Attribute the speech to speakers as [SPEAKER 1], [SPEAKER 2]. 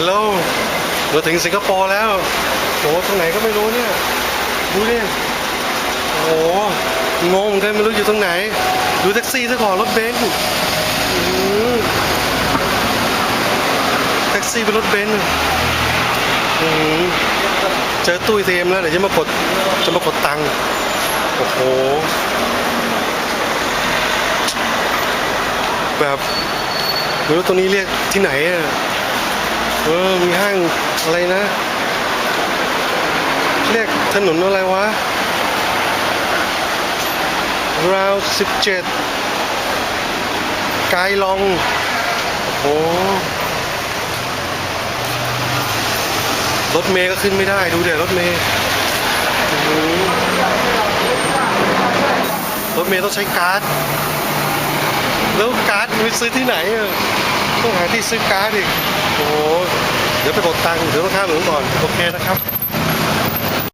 [SPEAKER 1] ฮัลโหลเราถึงสิงคโปร์แล้วโอ้ตรงไหนก็ไม่รู้เนี่ย ดูดิโอ้งงกันไม่รู้อยู่ตรงไหน ดูแท็กซี่ซะก่อนรถเบนซ์อืแท็กซี่เป็นรถเบนซ์อืมเจอตู้เตมแล้วเดี๋ยวจะมากดจะมากดตังค์โอ้โห แบบไม่รู้ตรงนี้เรียกที่ไหนอะ เออ มีห้างอะไรนะ เรียกถนนอะไรวะราวสิบเจ็ดกายลอง โอ้รถเมย์ก็ขึ้นไม่ได้ดูเดี๋ยวรถเมย์รถเมย์ต้องใช้การ์ด แล้วการ์ดไปซื้อที่ไหนอะ ต้องหาที่ซื้อการ์ดอีกโอ้โหเดี๋ยวไปกดตังค์เดี๋ยวต้องข้ามหลวงก่อน โอเคนะครับ